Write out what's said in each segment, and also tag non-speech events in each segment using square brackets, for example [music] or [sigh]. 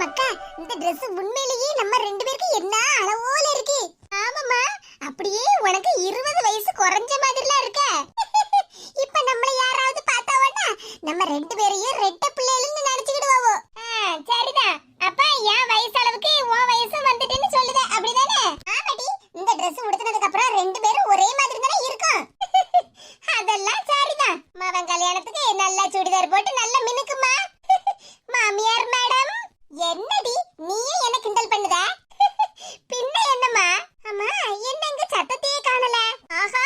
மக்கா இந்த Dress உண்மையிலேயே நம்ம ரெண்டு பேருக்கு என்ன அளவோல இருக்கு? ஆமாமா அப்படியே உனக்கு இருபது வயசு குறைஞ்ச மாதிரிலாம் இருக்க. [laughs] இப்ப நம்மள யாராவது பார்த்தாவன்னா நம்ம ரெண்டு பேரையும் ரெட்ட பிள்ளைகள்னு நினைச்சுக்கிடுவோம் சரிதான் அப்ப என் வயசு அளவுக்கு உன் வயசு வந்துட்டுன்னு சொல்லுத. அப்படிதானே? ஆமாடி. இந்த Dress உடுத்தினதுக்கு அப்புறம் ரெண்டு பேரும் ஒரே மாதிரி தானே இருக்கும். [laughs] அதெல்லாம் சரிதான். மவன் கல்யாணத்துக்கு நல்ல சுடிதார் போட்டு நல்ல மினுக்குமா? [laughs] மாமியார் என்னடி? நீயே என்ன கிண்டல் பண்ணுத? [laughs] பின்ன என்னம்மா? அம்மா என்னங்க சத்தத்தையே காணல? ஆஹா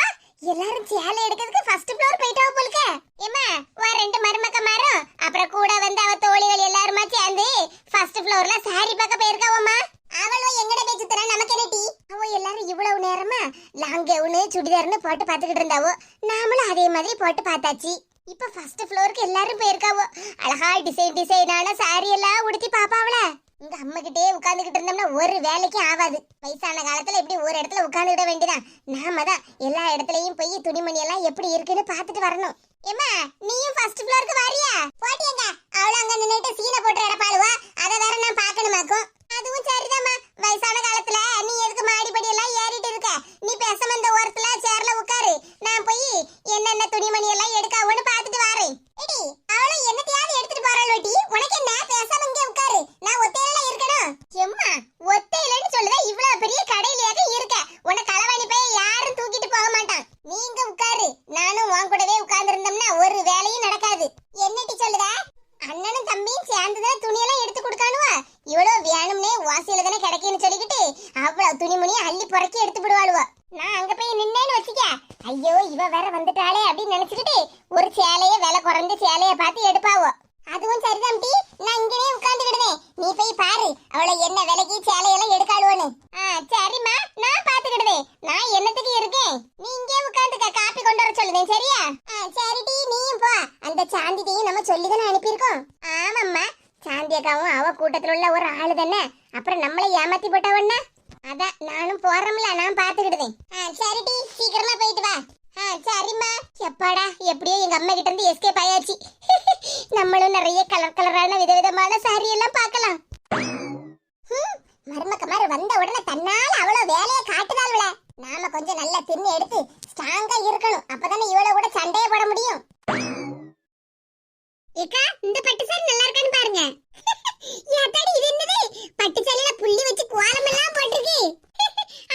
எல்லாரும் சேலை எடுக்கிறதுக்கு ஃபர்ஸ்ட் ஃப்ளோர் போயிட்டா போலுக்க. ஏம்மா வா ரெண்டு மருமக்க மாறும் அப்புறம் கூட வந்து அவ தோழிகள் எல்லாருமா சேர்ந்து ஃபர்ஸ்ட் ஃப்ளோர்ல சாரி பார்க்க போயிருக்காவம்மா. அவளும் எங்கட போய் சுத்துறா? நமக்கு என்ன டீ அவ எல்லாரும் இவ்வளவு நேரமா லாங் கவுனு சுடிதார்னு போட்டு பார்த்துக்கிட்டு இருந்தாவோ? நாமளும் அதே மாதிரி போட்டு பார்த்தாச்சு. இப்ப ஃபர்ஸ்ட் ஃப்ளோருக்கு எல்லாரும் போயிருக்காவோ. அழகா டிசைன் டிசைனான சாரி எல்லாம் உடுத்தி பாப்பாவல இங்க அம்மா கிட்டே உட்கார்ந்துகிட்டு இருந்தோம்னா ஒரு வேலைக்கு ஆகாது வயசான காலத்துல இப்படி ஒரு இடத்துல உட்கார்ந்துகிட வேண்டியதான் நாம தான் எல்லா இடத்துலயும் போய் துணிமணி எல்லாம் எப்படி இருக்குன்னு பாத்துட்டு வரணும். ஏமா நீயும் ஃபர்ஸ்ட் ஃப்ளோருக்கு வரியா? போட்டியங்க அவளும் அங்க நின்னுட்டு சீனை போட்டு இடப்பாளுவா அதை வேற நான் பாக்கணுமாக்கும் அதுவும் சரிதாம்மா. வயசான காலத்துல நீ எதுக்கு மாடிப்படி எல்லாம் ஏறிட்டு இருக்க? நீ பேசாம இந்த ஓரத்துல சேர்ல உட்காரு நான் போய் என்னென்ன துணிமணி எல்லாம் எடுக்காவோன்னு பார்த்துட்டு வரேன் எடி அவளும் என்னத்தையாவது எடுத்துட்டு போறாள் ஒட்டி உனக்கு என்ன பேசாம இங்கே உட்காரு நான் ஒத்தையில இருக்கணும் எம்மா ஒத்தையிலன்னு சொல்லுதா இவ்வளவு பெரிய கடையிலேயே இருக்க உன்னை களவாணி போய் யாரும் தூக்கிட்டு போக மாட்டான் நீ இங்க உட்காரு நானும் உன் கூடவே உட்கார்ந்து இருந்தோம்னா ஒரு வேலையும் நடக்காது என்னட்டி சொல்லுதா அண்ணனும் தம்பியும் சேர்ந்துதான் துணியெல்லாம் எடுத்து கொடுக்கானுவா உடனே வாசியில தானே கிடைக்குன்னு சொல்லிக்கிட்டு அவ்வளவு துணிமணியை அள்ளி புறக்கி எடுத்து விடுவாளுவ. நான் அங்க போய் நின்னேன்னு வச்சுக்க. ஐயோ இவ வேற வந்துட்டாளே அப்படின்னு நினைச்சுக்கிட்டு ஒரு சேலைய விலை குறைஞ்ச சேலைய பார்த்து எடுப்பாவோ. அதுவும் சரிதான் டி. நான் இங்கனே உட்கார்ந்துக்கிடுவேன் நீ போய் பாரு அவளை என்ன விலைக்கு சேலையெல்லாம் எடுக்காளுவோன்னு. ஆ சரிம்மா. நான் பாத்துக்கிடுவேன் நான் என்னத்துக்கு இருக்கேன்? நீ இங்கே உட்கார்ந்துக்க. காப்பி கொண்டு வர சொல்லுதேன் சரியா? ஆ சரி டி. நீயும் போ. அந்த சாந்திட்டையும் நம்ம சொல்லி தானே அனுப்பியிருக்கோம். ஆமா சாந்தி அவ கூட்டத்தில் உள்ள ஒரு ஆளு தானே? அப்புறம் நம்மளை ஏமாத்தி போட்டவன்னா அதான் நானும் போறோம்ல நான் பாத்துக்கிட்டேன் சரிடி சீக்கிரமா போயிட்டு வா. ஆ சரிம்மா. எப்பாடா எப்படியோ எங்க அம்மா கிட்ட இருந்து எஸ்கேப் ஆயாச்சு. [laughs] நம்மளும் நிறைய கலர் கலரான விதவிதமான சாரி எல்லாம் பார்க்கலாம். மருமக்கமார் வந்த உடனே தன்னால அவ்வளவு வேலையை காட்டுதாள்ல நாம கொஞ்சம் நல்லா தின்னு எடுத்து ஸ்ட்ராங்கா இருக்கணும். அப்பதானே இவ்வளவு கூட சண்டையை போட முடியும். ஏக்கா இந்த பட்டு சாரி நல்லா இருக்கான்னு பாருங்க ஏத்தாடி இது என்னது பட்டு சேலையில புள்ளி வச்சு கோலம் எல்லாம் போட்டிருக்கு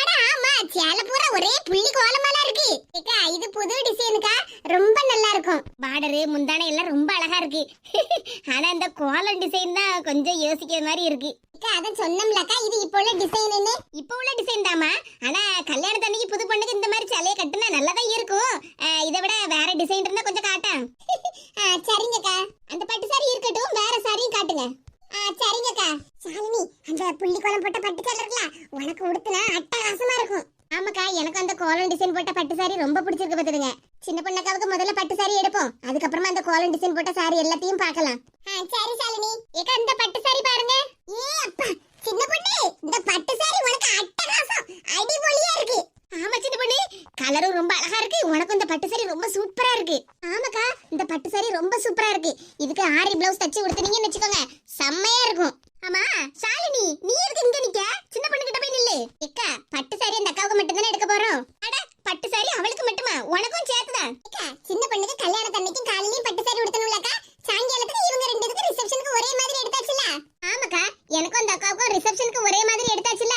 அட ஆமா சேலை பூரா ஒரே புள்ளி கோலமெல்லாம் இருக்கு. ஏக்கா இது புது டிசைனுக்கா. ரொம்ப நல்லா இருக்கும் பார்டரு முந்தானை எல்லாம் ரொம்ப அழகா இருக்கு. [laughs] ஆனா இந்த கோலம் டிசைன் தான் கொஞ்சம் யோசிக்கிற மாதிரி இருக்கு. அக்கா அதான் சொன்னோம்லக்கா இது இப்போ உள்ள டிசைன்னு இப்போ உள்ள டிசைன் தாமா ஆனா கல்யாணத்தன்னைக்கு புது பொண்ணுக்கு இந்த மாதிரி சலையை கட்டுனா நல்லதான் இருக்கும். இதை விட வேற டிசைன் இருந்தா கொஞ்சம் காட்டா [laughs] சரிங்கக்கா. அந்த பட்டு சாரி இருக்கட்டும் வேற சாரியும் காட்டுங்க. சரிங்கக்கா. சாலினி அந்த புள்ளி கோலம் போட்ட பட்டு சேலை உனக்கு உடுத்துனா அட்டகாசம் எனக்கு அந்த கோலம் டிசைன் போட்ட பட்டு சாரி ரொம்ப பிடிச்சிருக்கு பாத்துடுங்க சின்ன பொண்ணக்காவுக்கு முதல்ல பட்டு சாரி எடுப்போம். அதுக்கப்புறமா அந்த கோலம் டிசைன் போட்ட சாரி எல்லாத்தையும் பார்க்கலாம். சரி சாலினி ஏக்கா இந்த பட்டு சாரி பாருங்க. ஏ அப்பா சின்ன பொண்ணு இந்த பட்டு சாரி உனக்கு அட்டகாசம். அடிபொலியா இருக்கு. ஆமா சின்ன பொண்ணு கலரும் ரொம்ப அழகா இருக்கு. உனக்கு இந்த பட்டு சாரி ரொம்ப சூப்பரா இருக்கு. ஆமாக்கா இந்த பட்டு சாரி ரொம்ப சூப்பரா இருக்கு. இதுக்கு ஆரி பிளவுஸ் தச்சு கொடுத்தீங்கன்னு வச்சுக்கோங்க செம்மையா இருக்கும் ஆமா ஷாலினி நீ எதுக்கு இங்க நிக்க சின்ன பொண்ணு கிட்ட போய் நில்லு எக்கா பட்டு சாரி அந்த அக்காவுக்கு மட்டும் தானே எடுக்க போறோம் அட பட்டு சாரி அவளுக்கு மட்டுமா உனக்கும் சேர்த்துதான் எக்கா சின்ன பொண்ணுக்கு கல்யாணத்தன்னைக்கும் காலையிலயும் பட்டு சாரி உடுத்தணும்லக்கா சாயங்காலத்துக்கு இவங்க ரெண்டு பேருக்கு ரிசப்ஷனுக்கு ஒரே மாதிரி எடுத்தாச்சுல ஆமாக்கா எனக்கும் அந்த ஃபங்க்ஷனுக்கு ஒரே மாதிரி எடுத்தாச்சுல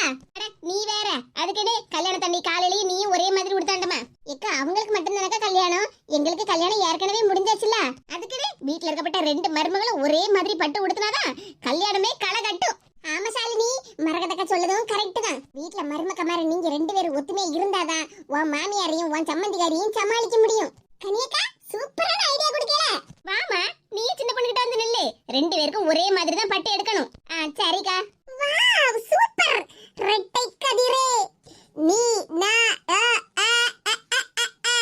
நீ வேற. அதுக்கே கல்யாணத்தண்ணி காலையிலயும் நீயும் ஒரே மாதிரி உடுத்தாண்டமா? எக்கா அவங்களுக்கு மட்டும் தானக்கா கல்யாணம்? எங்களுக்கு கல்யாணம் ஏற்கனவே முடிஞ்சாச்சுல அதுக்குன்னு வீட்டுல இருக்கப்பட்ட ரெண்டு மருமகளும் ஒரே மாதிரி பட்டு உடுத்தினாதான் கல்யாணமே களை கட்டும் ஆமா சாலினி மரகதக்கா சொல்லதும் கரெக்ட் தான். வீட்ல மருமக்க மாதிரி நீங்க ரெண்டு பேரும் ஒத்துமையா இருந்தாதான் உன் மாமியாரையும் உன் சம்மந்திகாரையும் சமாளிக்க முடியும். கனியக்கா சூப்பரான ஐடியா கொடுக்கல. வாமா நீ சின்ன பொண்ணுகிட்ட வந்து நில்லு. ரெண்டு பேருக்கும் ஒரே மாதிரி தான் பட்டு எடுக்கணும். ஆ சரிக்கா. Wow super. ரெட்டை கதிரே. நீ நான் அ, அ, அ, அ, அ, அ.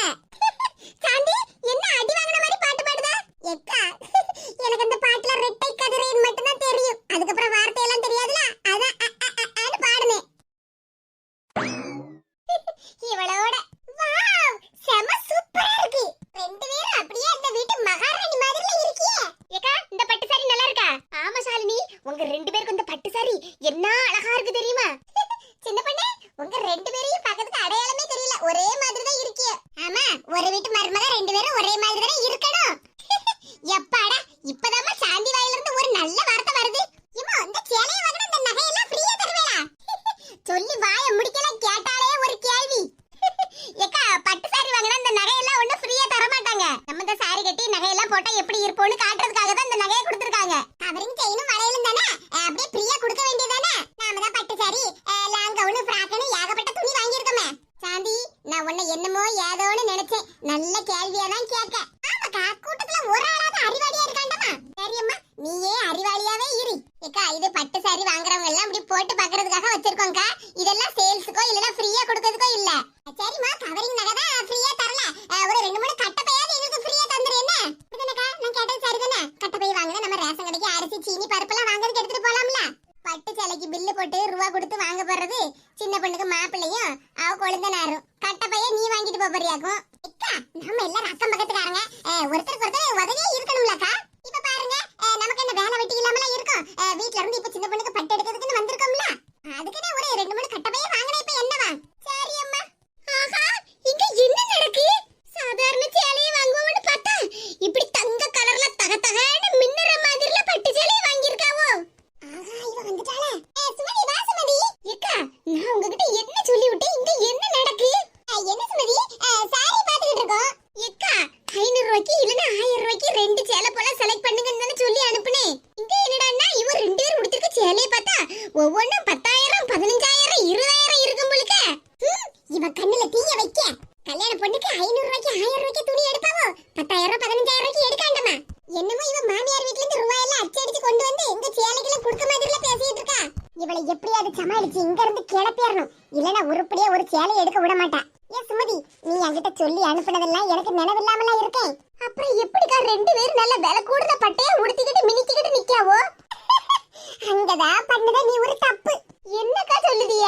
சாந்தி என்ன அடி வாங்கின மாதிரி பாட்டு பாடுதா எக்கா எனக்கு அந்த பாட்டுல ரெட்டை கதிரேன்னு மட்டும் தான் தெரியும் அதுக்கப்புறம் வார்த்தையெல்லாம் தெரியாதுல அதான் அ, அ, அ, அன்னு பாடுனேன் இவளோட வாவ் செம சூப்பரா இருக்கு ரெண்டு பேரும் அப்படியே அந்த வீட்டு மகாராணி மாதிரில இருக்கியே ஏக்கா இந்த பட்டு சாரி நல்லா இருக்கா ஆமா ஷாலினி உங்க ரெண்டு பேருக்கு இந்த பட்டு சாரி என்ன அழகா இருக்கு தெரியுமா சின்ன பொண்ணு உங்க ரெண்டு பேரையும் பார்க்கிறதுக்கு அடையாளமே தெரியல ஒரே மாதிரி தான் இருக்கீங்க ஆமா ஒரு வீட்டு மருமக ரெண்டு பேரும் ஒரே மாதிரி தானே இருக்கணும் எப்பாடா இப்பதாம்மா சாந்தி வாயில இருந்து ஒரு நல்ல வார்த்தை வருது இம்மா இந்த சேலைய வாங்கின இந்த நகையெல்லாம் ஃப்ரீயா தருவேடா சொல்லி வாய முடிக்கல கேட்டாலே ஒரு கேள்வி ஏக்கா பட்டு சாரி வாங்கினா இந்த நகையெல்லாம் ஒண்ணு ஃப்ரீயா தர மாட்டாங்க நம்ம கட்டி நகையெல்லாம் போட்டா எப்படி இருப்போம்னு காட்டுறதுக்காக தான் இந்த நகையை கொடுத்துருக்காங்க. அவரும் செயினும் வளையலும் தானே? அப்படியே ஃப்ரீயா கொடுக்க வேண்டியதானே நாம தான் பட்டு சாரி லாங் கவுனு ஃப்ராக்னு ஏகப்பட்ட துணி வாங்கியிருக்கோமே. சாந்தி நான் உன்னை என்னமோ ஏதோன்னு நினைச்சேன். நல்ல கேள்வியா தான் கேட்க. ஆமாக்கா கூட்டத்துல ஒரு ஆளாவது அறிவாளியா இருக்காண்டமா? சரியம்மா நீயே அறிவாளியாவே இரு. ஏக்கா இது பட்டு சாரி வாங்குறவங்க எல்லாம் இப்படி போட்டு பாக்குறதுக்காக வச்சிருக்கோங்கக்கா இதெல்லாம் சேல்ஸுக்கோ இல்லைன்னா ஃப்ரீயா கொடுக்கறதுக்கோ இல்ல. சரிம்மா கவரிங் நகை தான் ஃப்ரீயா தரல அஹ் ஒரு ரெண்டு மூணு கட்டப்பையாவது எங்களுக்கு ஃப்ரீயா தந்துரு என்ன இதுனக்கா நான் கேட்டது சரிதானே கட்டப்பை வாங்கினா நம்ம ரேஷன் கடைக்கு அரிசி சீனி பருப்புலாம் வாங்குறதுக்கு எடுத்துட்டு போலாம்ல பட்டு சேலைக்கு பில்லு போட்டு ரூபா கொடுத்து வாங்க போறது சின்ன பொண்ணுக்கு மாப்பிள்ளையும் அவ கொழுந்தனாரும் கட்டப்பைய நீ வாங்கிட்டு போப் போறியாக்கும் அக்கா நம்ம எல்லாரும் அக்கம் பக்கத்துக்காரங்க அஹ் ஒருத்தருக்கு ஒருத்தர் உதவியே இருக்கணும்லக்கா இப்ப பாருங்க அஹ் நமக்கு என்ன வேலை வெட்டி இல்லாமலாம் இருக்கும் அஹ் வீட்ல இருந்து இப்ப சின்ன பொண்ணுக்கு பட்டு எடுக்கிறதுக்குன்னு வந்திருக்கோம்ல அதுக்குன்னு ஒரு ரெண்டு மூணு கட்டப்பைய வாங்கினா இப்ப என்னவா சரி அம்மா ஆஹா இங்க என்ன நடக்கு சாதாரண சேலைய வாங்குவோம்னு பார்த்தா இப்படி தங்க கலர்ல தக தகன்னு மின்னுற மாதிரில பட்டு சேலைய வாங்கியிருக்காவோ ஆஹா இவ வந்துட்டாளே ஏ சுமதி வா சுமதி ஏக்கா நான் உங்ககிட்ட என்ன சொல்லி விட்டேன் இங்க என்ன நடக்கு அஹ், என்ன சுமதி சாரி பாத்துக்கிட்டு இருக்கோம் ஏக்கா ஐநூறு ரூபாய்க்கு இல்லனா ஆயிரம் ரூபாய்க்கு ரெண்டு சேலை போல செலக்ட் பண்ணுங்கன்னு தானே சொல்லி அனுப்புனேன் இங்க என்னடான்னா இவ ரெண்டு பேர் உடுத்திருக்க சேலைய பார்த்தா ஒவ்வொன்றும் பத்தாயிரம் பதினஞ்சாயிரம் இருபதாயிரம் இருக்கும் போலுக்க இவ கண்ணுல தீய வைக்க. கல்யாண பொண்ணுக்கு ஐநூறு ரூபாய்க்கு ஆயிரம் ரூபாய்க்கு துணி எடுப்பாவோ? பத்தாயிரம் பதினஞ்சாயிரம் ரூபாய்க்கு எடுக்காண்டமா? என்னமோ இவ மாமியார் வீட்ல இருந்து ரூபாய் எல்லாம் அச்சு அடிச்சு கொண்டு வந்து எங்க சேலைகளை கொடுக்க மாதிரில பேசிட்டு இருக்கா. இவளை எப்படியாவது சமாளிச்சு இங்க இருந்து கிளப்பிடணும். இல்லனா உருப்படியா ஒரு சேலை எடுக்க விட மாட்டா ஏ சுமதி நீ என்கிட்ட சொல்லி அனுப்புனதெல்லாம் எனக்கு நினைவில்லாமல இருக்கேன் அப்புறம் எப்படிக்கா ரெண்டு பேரும் நல்ல விலை கூடுத பட்டையா உடுத்திக்கிட்டு மினிக்கிட்டு நிக்காவோ அங்கதான் பண்ணத நீ ஒரு தப்பு என்னக்கா சொல்லுதிய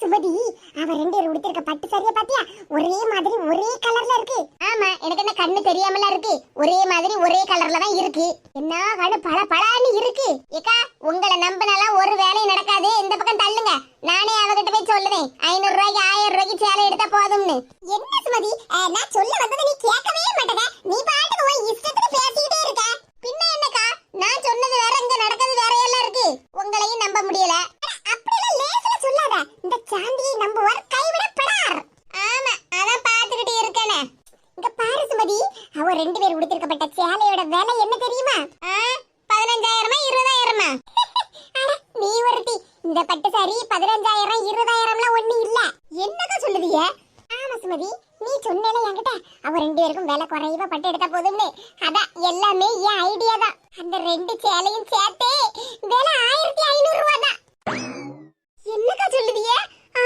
சுமதி அவ ரெண்டு பேரும் உடுத்திருக்க பட்டு சரியா பாத்தியா ஒரே மாதிரி ஒரே கலர்ல இருக்கு ஆமா எனக்கு என்ன கண்ணு தெரியாமல இருக்கு ஒரே மாதிரி ஒரே கலர்ல தான் இருக்கு என்ன கண்ணு பல பலான்னு இருக்கு ஏக்கா உங்களை நம்பினாலாம் ஒரு வேலையும் நடக்காது இந்த பக்கம் தள்ளுங்க நானே அவகிட்ட போய் சொல்லுவேன் ஐநூறு ரூபாய்க்கு ஆயிரம் ரூபாய்க்கு சேலை எடுத்தா போதும்னு என்ன சுமதி அஹ், நான் சொல்ல வந்ததை நீ கேட்கவே மாட்டேங்க. நீ பாட்டுக்கு போய் இஷ்டத்துக்கு பேசிட்டே இருக்க. பின்ன என்னக்கா? நான் சொன்னது வேற இங்க நடக்கிறது வேற எல்லாம் இருக்கு. உங்களையும் நம்ப முடியல. அப்படிலாம் லேசில சொல்லாத. இந்த சாந்தியை நம்புவார் கைவிடப்படார். ஆமா அதான் பாத்துக்கிட்டே இருக்கேனே. இங்க பாரு சுமதி அவ ரெண்டு பேர் உடுத்திருக்கப்பட்ட சேலையோட விலை என்ன தெரியுமா? பதினஞ்சாயிரமா இருபதாயிரமா? [laughs] நீ ஒருத்தி. இந்த பட்டு சாரி பதினஞ்சாயிரம் இருபதாயிரம்லாம் ஒண்ணு இல்ல. என்னதான் சொல்லுவீங்க ஆமா சுமதி நீ சொன்னேல என்கிட்ட? அவ ரெண்டு பேருக்கும் விலை குறைவா பட்டு எடுத்தா போதும்னு. அதான் எல்லாமே என் ஐடியா தான் அந்த ரெண்டு சேலையும் சேர்த்து விலை ஆயிரத்தி ஐநூறு ரூபா தான் என்னக்கா சொல்லுதிய?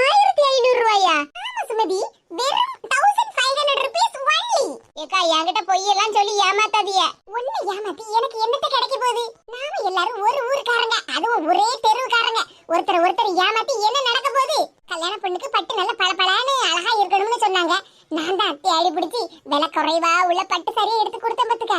ஆயிரத்தி ஐநூறு ரூபாயா? ஆமா சுமதி வெறும் thousand five hundred rupees only ஏக்கா என்கிட்ட பொய்யெல்லாம் சொல்லி ஏமாத்தாதிய. ஒண்ணு ஏமாத்தி எனக்கு என்னத்த கிடைக்க போகுது? நாம எல்லாரும் ஒரு ஊருக்காரங்க. அதுவும் ஒரே தெருவுக்காரங்க. ஒருத்தர் ஒருத்தர் ஏமாத்தி என்ன நடக்க போகுது? கல்யாண பொண்ணுக்கு பட்டு நல்ல பளபளன்னு அழகா இருக்கணும்னு சொன்னாங்க. நான் தான் தேடி பிடிச்சி விலை குறைவா உள்ள பட்டு சரியா எடுத்து கொடுத்தேன் பத்துக்க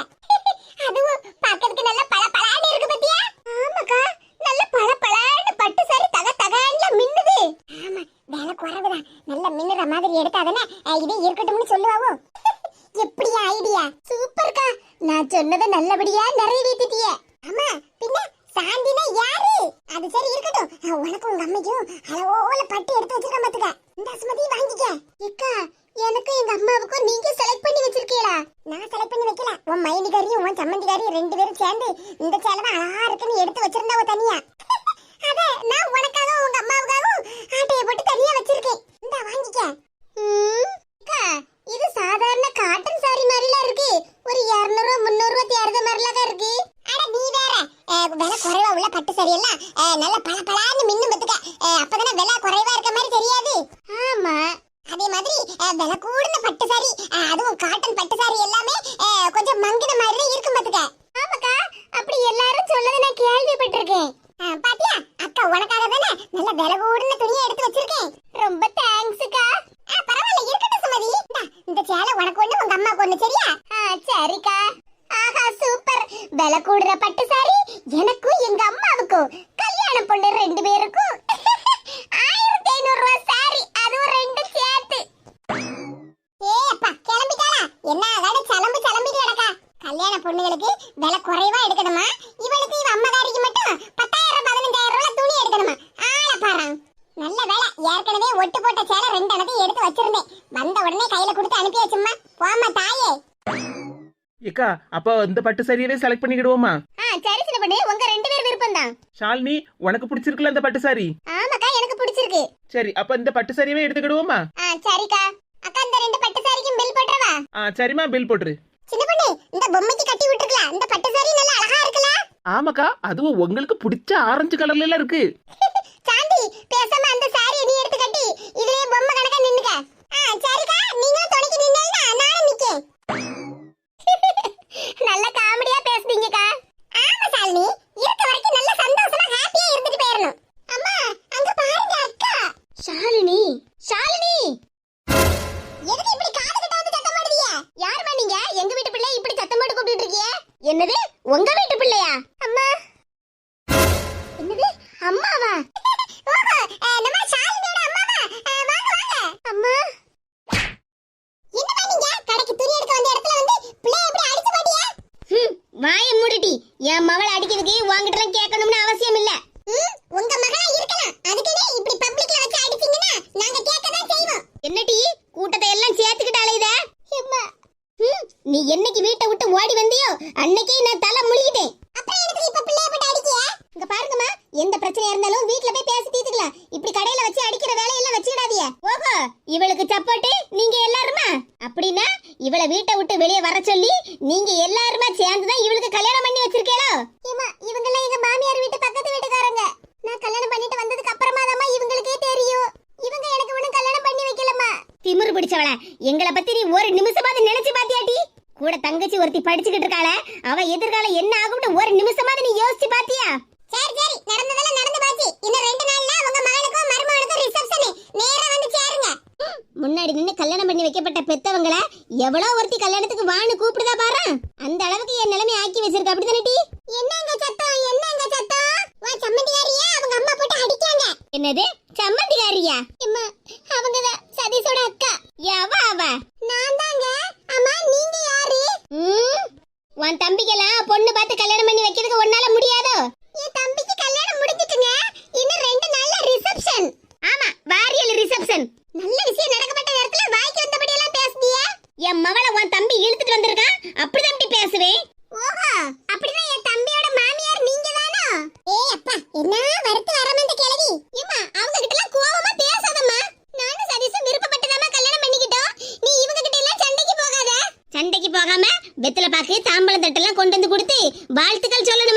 [laughs] அதுவும் பாக்கிறதுக்கு நல்ல பளபளன்னு இருக்கு பாத்தியா ஆமாக்கா நல்ல பளபளன்னு பட்டு சரி தக தகன்னு மின்னுது. ஆமா விலை குறைவுதான். நல்ல மின்னுற மாதிரி எடுத்தாதானே இதே இது இருக்கட்டும்னு சொல்லுவாவோ? [laughs] எப்படி ஐடியா? சூப்பர்க்கா. நான் சொன்னதை நல்லபடியா நிறைவேற்றிட்டிய ஆமா பின்ன சாந்தினா யாரு? அது சரி இருக்கட்டும். உனக்கும் உங்க அம்மைக்கும் அளவோல பட்டு எடுத்து வச்சிருக்க பாத்துக்க இந்த சுமதி வாங்கிக்க இக்கா எனக்கு எங்க அம்மாவுக்கும் நீங்க செலக்ட் பண்ணி வச்சிருக்கீங்களா நான் செலக்ட் பண்ணி வைக்கல உன் மைனிகாரியும் உன் சம்மந்திகாரியும் ரெண்டு பேரும் சேர்ந்து இந்த சேலை தான் அழகா இருக்குன்னு எடுத்து வச்சிருந்தாவ தனியா அத நான் உனக்காகவும் உங்க அம்மாவுக்காகவும் ஆட்டைய போட்டு தனியா வச்சிருக்கேன் இந்த வாங்கிக்க அக்கா, இது சாதாரண காட்டன் சாரி மாதிரிலாம் இருக்கு ஒரு 200 300 ரூபாய் தேர்ந்த மாதிரிலாம் இருக்கு அட நீ வேற அஹ், விலை குறைவா உள்ள பட்டு சாரி எல்லாம் நல்ல பளபளன்னு மின்னும் பத்துக்க அப்பதானே விலை குறைவா இருக்க மாதிரி தெரியாது. ஆமா. அதே மாதிரி விலை கூடுன பட்டு சாரி அதுவும் காட்டன் பட்டு சாரி எல்லாமே கொஞ்சம் மங்கின மாதிரி இருக்கும் பாத்துக்க ஆமாக்கா அப்படி எல்லாரும் சொல்லதை நான் கேள்விப்பட்டிருக்கேன். பாத்தியா? அக்கா உனக்காக தானே நல்ல விலை கூடுன துணியை எடுத்து வச்சிருக்கேன். ரொம்ப தேங்க்ஸ்க்கா. பரவாயில்ல இருக்கட்டும் சுமதி. இந்தா, சேலை உனக்கு ஒண்ணு உங்க அம்மாக்கு ஒண்ணு சரியா? சரிக்கா. ஆஹா சூப்பர். விலை கூடுற பட்டு சாரி எனக்கும் எங்க இருக்கும். கல்யாண பொண்ணு ரெண்டு பேருக்கும். ஆயிரத்தி ஐநூறு ரூபாய் சாரி அதுவும் ரெண்டு சேர்த்து. ஏ அப்பா கிளம்பிட்டாளா? என்ன அதான சலம்பு சலம்பிட்டு கிடக்கா? கல்யாண பொண்ணுகளுக்கு விலை குறைவா எடுக்கணுமா? இவளுக்கு இவ அம்மகாரிக்கு மட்டும் பத்தாயிரம் பதினஞ்சாயிரம் ரூபாய் துணி எடுக்கணுமா? ஆள பாறான் நல்ல வேலை. ஏற்கனவே ஒட்டு போட்ட சேலை ரெண்டு இடத்தையும் எடுத்து வச்சிருந்தேன். வந்த உடனே கையில கொடுத்து அனுப்பியாச்சும்மா போமா தாயே. ஏக்கா அப்போ இந்த பட்டு சாரியவே செலக்ட் பண்ணிக்கிடுவோமா? சரி சின்ன பொண்ணு உங்க ரெண்டு பேர் விருப்பம் தான் ஷாலினி உனக்கு பிடிச்சிருக்குல்ல இந்த பட்டு சாரி ஆமாக்கா எனக்கு பிடிச்சிருக்கு. சரி அப்ப இந்த பட்டு சாரியவே எடுத்துக்கிடுவோமா? சரிக்கா. அக்கா இந்த ரெண்டு பட்டு சாரிக்கும் பில் போட்டுறவா? ஆ சரிம்மா பில் போட்டுரு. சின்ன பொண்ணு இந்த பொம்மைக்கு கட்டி விட்டுருக்கலாம் இந்த பட்டு சாரி நல்லா அழகா இருக்குல்ல? ஆமாக்கா அதுவும் உங்களுக்கு பிடிச்ச ஆரஞ்சு கலர்ல இருக்கு. [laughs] சாந்தி வாய மூடிட்டி என் மகளை அடிக்கிறதுக்கு உங்ககிட்ட கேட்கணும்னு அவசியம் இல்ல உங்க மகளா இருக்கலாம் அதுக்குனே இப்படி பப்ளிக்ல வச்சு அடிச்சீங்கன்னா நாங்க கேட்க தான் செய்வோம் என்னடி? கூட்டத்தை எல்லாம் சேர்த்துக்கிட்டு அலையுத நீ என்னைக்கு வீட்டை விட்டு ஓடி வந்தியோ அன்னைக்கே நான் தலை முழுகிட்டேன் அப்புறம் எனக்கு இப்ப பிள்ளைய போட்டு அடிக்கிய இங்க பாருங்கம்மா எந்த பிரச்சனையா இருந்தாலும் வீட்ல போய் பேசி தீர்த்துக்கலாம். இப்படி கடையில வச்சு அடிக்கிற வேலையெல்லாம் வச்சுக்கிடாதீங்க. ஓஹோ இவளுக்கு சப்போர்ட் நீங்க எல்லாருமா? அப்படின்னா இவளை வீட்டை விட்டு வெளியே வர சொல்லி நீங்க எல்லாருமா சேர்ந்து தான் இவளுக்கு கல்யாணம் பண்ணி வச்சிருக்கீங்களோ ஏமா இவங்க எல்லாம் எங்க மாமியார் வீட்டு பக்கத்து வீட்டுக்காரங்க. நான் கல்யாணம் பண்ணிட்டு வந்ததுக்கு அப்புறமா தான் இவங்களுக்கே தெரியும். இவங்க எனக்கு ஒண்ணும் கல்யாணம் பண்ணி வைக்கலம்மா. திமிரு பிடிச்சவள எங்களை பத்தி நீ ஒரு நிமிஷமாவது நினைச்சு பாத்தியாடி கூட தங்கச்சி ஒருத்தி படிச்சுக்கிட்டு இருக்காள அவ எதிர்காலம் என்ன ஆகும்னு ஒரு நிமிஷமாவது நீ யோசிச்சு பாத்தியா? சரி சரி. நடந்ததெல்லாம் நடந்து போச்சு. இன்னும் ரெண்டு நாள்ல உங்க மகனுக்கும் மருமகனுக்கும் ரிசப்ஷன் நேரா வந்து சேருங்க. முன்னாடி நின்னு கல்யாணம் பண்ணி வைக்கப்பட்ட பெத்தவங்கள எவ்வளவு ஒருத்தி கல்யாணத்துக்கு வான்னு கூப்பிடுதா பாரு. அந்த அளவுக்கு என் நிலைமை ஆக்கி வச்சிருக்க. அப்படிதானே டி? என்னங்க சத்தம்? என்னங்க சத்தம்? வா சம்மந்தியாரியா அவங்க அம்மா போட்டு அடிக்காங்க. என்னது? சம்மந்தியாரியா? அம்மா அவங்க தான் சதீஷோட அக்கா. எவ அவ? நான் தாங்க. அம்மா நீங்க யாரு? உன் தம்பிக்கெல்லாம் பொண்ணு பார்த்து கல்யாணம் பண்ணி வைக்கிறதுக்கு உன்னால முடியாதோ என் தம்பிக்கு கல்யாணம் முடிஞ்சிட்டுங்க இன்னும் ரெண்டு நாள்ல ரிசப்ஷன் ஆமா வாரியல் ரிசப்ஷன் நல்ல விஷயம் நடக்கப்பட்ட நேரத்துல வாய்க்கு வந்தபடி எல்லாம் பேசுதியா என் மவள உன் தம்பி இழுத்துட்டு வந்திருக்கான் அப்படிதான் இப்படி பேசுவேன் ஓஹோ அப்படின்னா என் தம்பியோட மாமியார் நீங்க தானோ ஏய் அப்பா என்ன வருத்து வரமந்த கிழவி ஏமா அவங்க கிட்ட எல்லாம் கோவமா பேசாதம்மா நானும் சதீஷும் விருப்பப்பட்டுதாம்மா கல்யாணம் பண்ணிக்கிட்டோம் நீ இவங்க கிட்ட எல்லாம் சண்டைக்கு போகாத சண்டைக்கு போகாம வெத்தலை பாக்கு தாம்பழம் தட்டெல்லாம் கொண்டு வந்து கொடுத்து வாழ்த்துக்கள் சொல்ல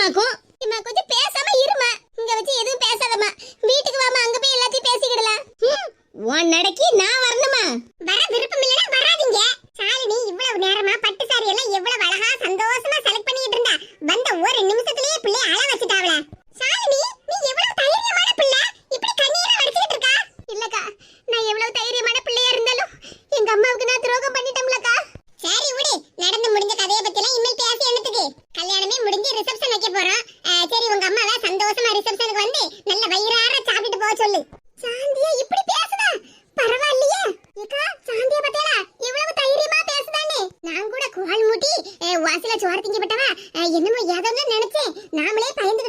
இம்மா கொஞ்சம் பேசாம இருமா இங்க வச்சு எதுவும் பேசாதம்மா வீட்டுக்கு வாமா அங்க போய் எல்லாத்தையும் பேசிக்கிடலாம் ம், உன் நடக்கி நான் வரணுமா வர விருப்பம் இல்லனா வராதீங்க சாலினி இவ்வளவு நேரமா பட்டு சாரி எல்லாம் எவ்வளவு அழகா சந்தோஷமா செலக்ட் பண்ணிட்டு இருந்தா வந்த ஒரு நிமிஷத்திலேயே பிள்ளை அழ வச்சுட்டாவல சாலினி நீ எவ்வளவு தைரியமான பிள்ளை இப்படி கண்ணீரை வடிச்சிட்டு இருக்கா இல்லக்கா நான் எவ்வளவு தைரியமான பிள்ளையா இருந்தாலும் எங்க அம்மாவுக்கு நான் துரோகம் பண்ணிட்டோம்லக்கா சரி விடு நடந்து முடிஞ்ச கதையை பத்தி எல்லாம் இனிமேல் பேசி என்னத்துக்கு கல்யாணமே முடிஞ்சு ரிசப்ஷன் வைக்க போறோம் அஹ், சரி உங்க அம்மாவை சந்தோஷமா ரிசப்ஷனுக்கு வந்து நல்ல வயிறார சாப்பிட்டு போக சொல்லு சாந்தியா இப்படி பேசுதா பரவாயில்லையே ஏக்கா சாந்தியா பத்தியலா எவ்வளவு தைரியமா பேசுதானே நான் கூட குவால் மூட்டி அஹ், வாசல சோறு திங்கப்பட்டவ அஹ், என்னமோ ஏதோ நினைச்சேன். நாமளே பயந்து